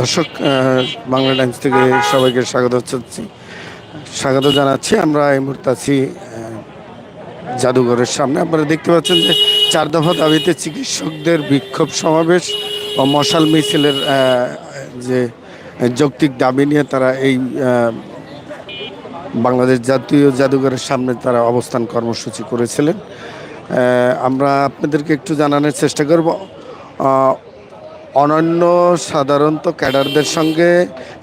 দর্শক বাংলা টাইমস থেকে সবাইকে স্বাগত জানাচ্ছি। স্বাগত জানাচ্ছি, আমরা এই মুহূর্তে আছি জাদুঘরের সামনে। আপনারা দেখতে পাচ্ছেন যে চার দফা দাবিতে চিকিৎসকদের বিক্ষোভ সমাবেশ ও মশাল মিছিলের যে যৌক্তিক দাবি নিয়ে তারা এই বাংলাদেশ জাতীয় জাদুঘরের সামনে তারা অবস্থান কর্মসূচি করেছিলেন। আমরা আপনাদেরকে একটু জানানোর চেষ্টা করব। অনন্য সাধারণত ক্যাডারদের সঙ্গে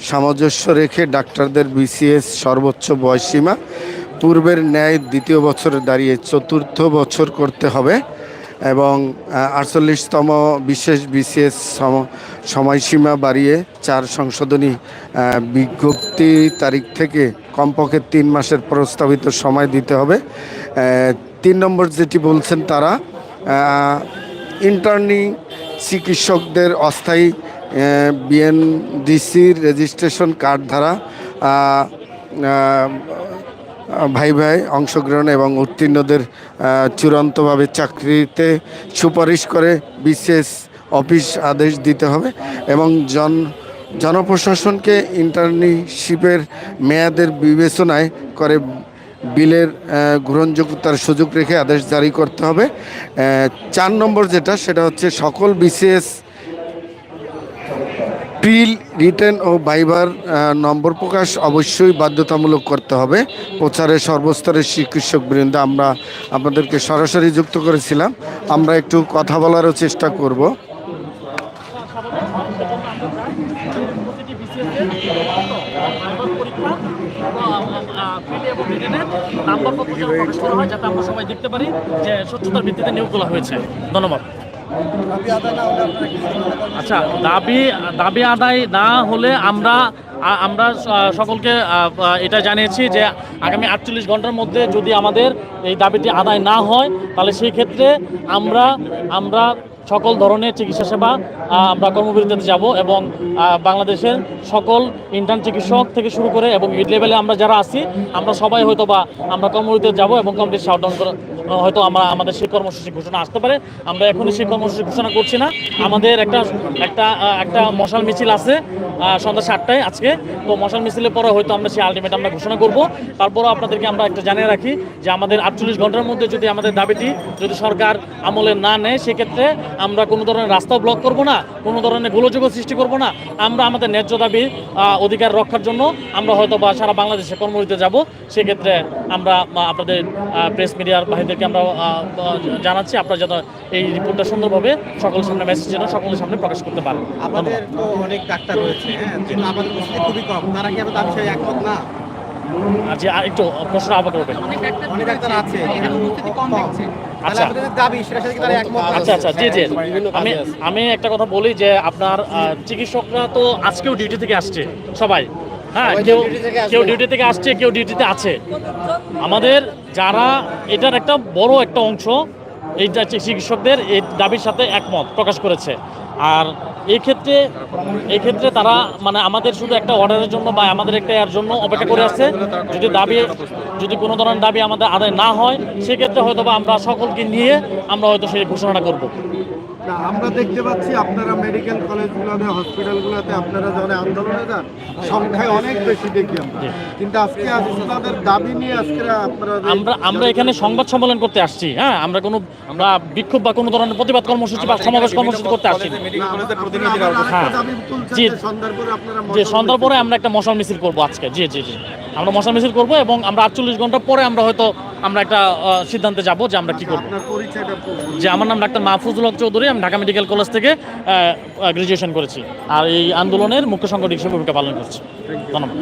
সামঞ্জস্য রেখে ডাক্তারদের বিসিএস সর্বোচ্চ বয়সীমা, পূর্বের ন্যায় দ্বিতীয় বছরে দাঁড়িয়ে চতুর্থ বছর করতে হবে এবং আটচল্লিশতম বিশেষ বিসিএস সময়সীমা বাড়িয়ে চার সংশোধনী বিজ্ঞপ্তি তারিখ থেকে কমপক্ষে তিন মাসের প্রস্তাবিত সময় দিতে হবে। তিন নম্বর যেটি বলছেন তারা ইন্টার্নিং চিকিৎসকদের অস্থায়ী বিএনডিসির রেজিস্ট্রেশন কার্ড দ্বারা ভাই ভাই অংশগ্রহণ এবং উত্তীর্ণদের চূড়ান্তভাবে চাকরিতে সুপারিশ করে বিশেষ অফিস আদেশ দিতে হবে এবং জন, জনপ্রশাসনকে ইন্টার্নশিপের মেয়াদের বিবেচনায় করে বিলের গ্রহণযোগ্যতার সুযোগ রেখে আদেশ জারি করতে হবে। চার নম্বর যেটা, সেটা হচ্ছে সকল বিসিএস প্রিল রিটার্ন ও বাইবার নম্বর প্রকাশ অবশ্যই বাধ্যতামূলক করতে হবে। প্রচারে সর্বস্তরের চিকিৎসক বৃন্দ, আমরা আপনাদেরকে সরাসরি যুক্ত করেছিলাম। আমরা একটু কথা বলারও চেষ্টা করব। সবাই দেখতে পারি যে ভিত্তিতে হয়েছে। ধন্যবাদ। আচ্ছা দাবি দাবি আদায় না হলে আমরা আমরা সকলকে এটা জানিয়েছি যে আগামী আটচল্লিশ ঘণ্টার মধ্যে যদি আমাদের এই দাবিটি আদায় না হয়, তাহলে সেই ক্ষেত্রে আমরা আমরা সকল ধরনের চিকিৎসা সেবা আমরা কর্মবিরতিতে যাব এবং বাংলাদেশের সকল ইন্টার্ন চিকিৎসক থেকে শুরু করে এবং মিড লেভেলে আমরা যারা আছি, আমরা সবাই হয়তো বা আমরা কর্মবিরতিতে যাব এবং কমপ্লিট শাটডাউন করে হয়তো আমরা আমাদের সেই কর্মসূচি ঘোষণা আসতে পারে। আমরা এখনই সেই কর্মসূচি ঘোষণা করছি না। আমাদের একটা একটা একটা মশাল মিছিল আছে সন্ধ্যা সাতটায় আজকে। তো মশাল মিছিলের পরে হয়তো আমরা সেই আলটিমেট আমরা ঘোষণা করব। তারপরও আপনাদেরকে আমরা একটা জানিয়ে রাখি যে আমাদের আটচল্লিশ ঘণ্টার মধ্যে যদি আমাদের দাবিটি যদি সরকার আমলে না নেয়, সেক্ষেত্রে আমরা কোনো ধরনের রাস্তা ব্লক করব না, কোনো ধরনের গোলযোগ সৃষ্টি করব না। আমরা আমাদের ন্যায্য দাবি অধিকার রক্ষার জন্য আমরা হয়তো বা সারা বাংলাদেশে কর্মরীতে যাব। সেক্ষেত্রে আমরা আপনাদের প্রেস মিডিয়ার ভাইদেরকে আমরা জানাচ্ছি। আপনারা যেন এই রিপোর্টটা সুন্দরভাবে সকলের সামনে মেসেজ যেন সকলের সামনে প্রকাশ করতে পারেন। আমাদের তো অনেক ডাক্তার রয়েছে হ্যাঁ কিন্তু আমাদের উপস্থিতি খুবই কম। তারা কি আমাদের দাবি সাথে একমত না। একটু প্রশ্ন আবার করবেন। অনেক ডাক্তার আছে। আচ্ছা। তারা আচ্ছা আচ্ছা জি জি। আমি আমি একটা কথা বলি যে আপনার চিকিৎসকরা তো আজকেও ডিউটি থেকে আসছে সবাই। হ্যাঁ কেউ। কেউ ডিউটি থেকে আসছে কেউ ডিউটিতে আছে। আমাদের যারা এটার একটা বড় একটা অংশ এইটা চিকিৎসকদের এই দাবির সাথে একমত প্রকাশ করেছে। আর এই ক্ষেত্রে এই ক্ষেত্রে তারা মানে আমাদের শুধু একটা অর্ডারের জন্য বা আমাদের একটা এর জন্য অপেক্ষা করে আছে। যদি দাবি যদি কোনো ধরনের দাবি আমাদের আদায় না হয় সেক্ষেত্রে হয়তো বা আমরা সকলকে নিয়ে আমরা হয়তো সেই ঘোষণাটা করব। না, আমরা দেখতে পাচ্ছি আপনারা মেডিকেল কলেজগুলোতে হসপিটালগুলোতে আপনারা যখন আন্দোলনে যান সংখ্যায় অনেক বেশি দেখি আমরা। কিন্তু আজকে তাদের দাবি নিয়ে আজকে আপনারা আমরা আমরা এখানে সংবাদ সম্মেলন করতে আসছি হ্যাঁ? আমরা কোনো আমরা বিক্ষোভ বা কোনো ধরনের প্রতিবাদ কর্মসূচি বা সমাবেশ কর্মসূচি করতে আসছি জি। সন্ধ্যার পরে আমরা একটা মশাল মিছিল করব আজকে। জি জি জি। আমরা মশাল মিছিল করব এবং আমরা আটচল্লিশ ঘণ্টা পরে আমরা হয়তো আমরা একটা সিদ্ধান্তে যাব যে আমরা কি করব। আপনার পরিচয়টা বলুন। যে আমার নাম ডাক্তার মাহফুজুল হক চৌধুরী আমি ঢাকা মেডিকেল কলেজ থেকে গ্রাজুয়েশন করেছি। আর এই আন্দোলনের মুখ্য সংগঠক হিসেবে ভূমিকা পালন করছি। ধন্যবাদ।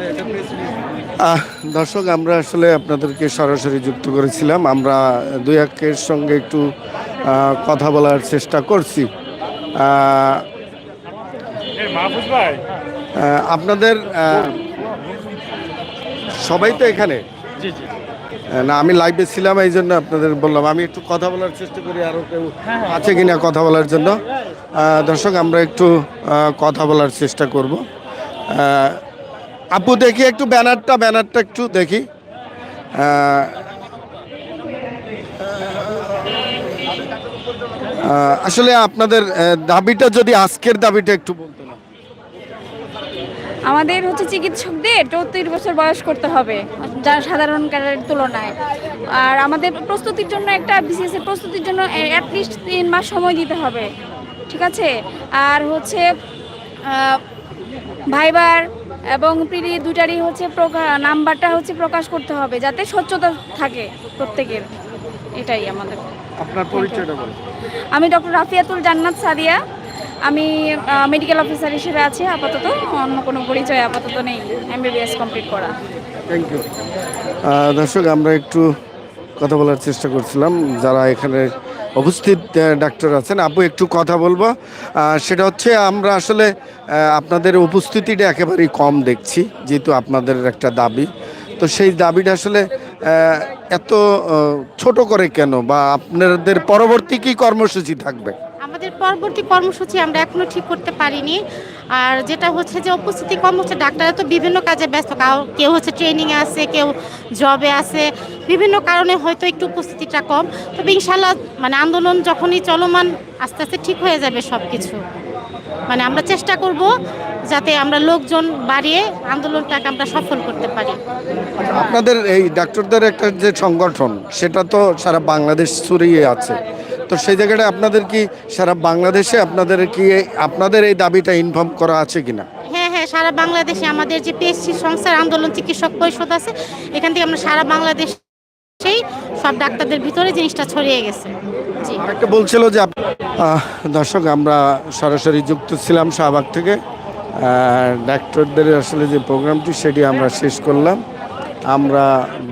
দর্শক আমরা আসলে আপনাদেরকে সরাসরি যুক্ত করেছিলাম। আমরা দুই একের সঙ্গে একটু কথা বলার চেষ্টা করছি। ভাই। আপনাদের সবাই তো এখানে? জি জি। না, আমি লাইভে ছিলাম, এই জন্য আপনাদের বললাম। আমি একটু কথা বলার চেষ্টা করি আরও কেউ আছে কিনা কথা বলার জন্য। দর্শক, আমরা একটু কথা বলার চেষ্টা করব। আপু, দেখি একটু ব্যানারটা ব্যানারটা একটু দেখি। আসলে আপনাদের দাবিটা যদি আজকের দাবিটা একটু বলতেন আমাদের হচ্ছে চিকিৎসকদের চৌত্রিশ বছর বয়স করতে হবে যারা সাধারণ ক্যাডারের তুলনায়। আর আমাদের প্রস্তুতির জন্য একটা বিসিএস এর প্রস্তুতির জন্য অ্যাটলিস্ট তিন মাস সময় দিতে হবে ঠিক আছে? আর হচ্ছে ভাইবার এবং প্রিলি দুটারই হচ্ছে নাম্বারটা হচ্ছে প্রকাশ করতে হবে যাতে স্বচ্ছতা থাকে প্রত্যেকের। এটাই আমাদের। আপনার পরিচয়টা বলুন। আমি ডক্টর রাফিয়াতুল জান্নাত সাদিয়া। আমি মেডিকেল অফিসার হিসেবে আছি, আপাতত। অন্য কোনো পরিচয় আপাতত নেই এমবিবিএস কমপ্লিট করা। থ্যাংক ইউ দর্শক, আমরা একটু কথা বলার চেষ্টা করছিলাম। যারা এখানে উপস্থিত ডাক্তার আছেন, আপু, একটু কথা বলব। সেটা হচ্ছে, আমরা আসলে আপনাদের উপস্থিতিটা একেবারেই কম দেখছি, যেহেতু আপনাদের একটা দাবি। তো সেই দাবিটা আসলে এত ছোট করে কেন? বা আপনাদের পরবর্তী কি কর্মসূচি থাকবে? পরবর্তী কর্মসূচি আমরা এখনও ঠিক করতে পারিনি। আর যেটা হচ্ছে যে উপস্থিতি কম হচ্ছে ডাক্তাররা তো বিভিন্ন কাজে ব্যস্ত। কেউ হচ্ছে ট্রেনিংয়ে আছে, কেউ জবে আছে। বিভিন্ন কারণে হয়তো একটু উপস্থিতিটা কম। তবে ইনশাল্লাহ মানে আন্দোলন যখনই চলমান, আস্তে আস্তে ঠিক হয়ে যাবে সব কিছু মানে আমরা চেষ্টা করব যাতে আমরা লোকজন বাড়িয়ে আন্দোলনটাকে আমরা সফল করতে পারি। আপনাদের এই ডাক্তারদের একটা যে সংগঠন, সেটা তো সারা বাংলাদেশ ছড়িয়ে আছে। তো সেই জায়গাটা আপনাদের কি সারা বাংলাদেশে আপনাদের কি আপনাদের এই দাবিটা ইনফর্ম করা আছে কিনা? হ্যাঁ হ্যাঁ সারা বাংলাদেশে আমাদের যে পিএসসি সংস্থার আন্দোলন চিকিৎসক পরিষদ আছে এখান থেকে আমরা সারা বাংলাদেশেই সব ডাক্তারদের ভিতরে জিনিসটা ছড়িয়ে গেছে। জি। একটা বলছিল যে দর্শক আমরা সরাসরি যুক্ত ছিলাম শাহবাগ থেকে। ডাক্তারদের আসলে যে প্রোগ্রামটি সেটি আমরা শেষ করলাম। আমরা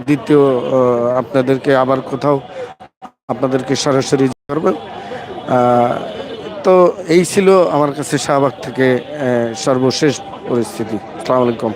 দ্বিতীয় আপনাদেরকে আবার কোথাও আপনাদেরকে সরাসরি করব তো এই ছিল আমার কাছে শাহবাগ থেকে সর্বশেষ পরিস্থিতি। আসসালামু আলাইকুম।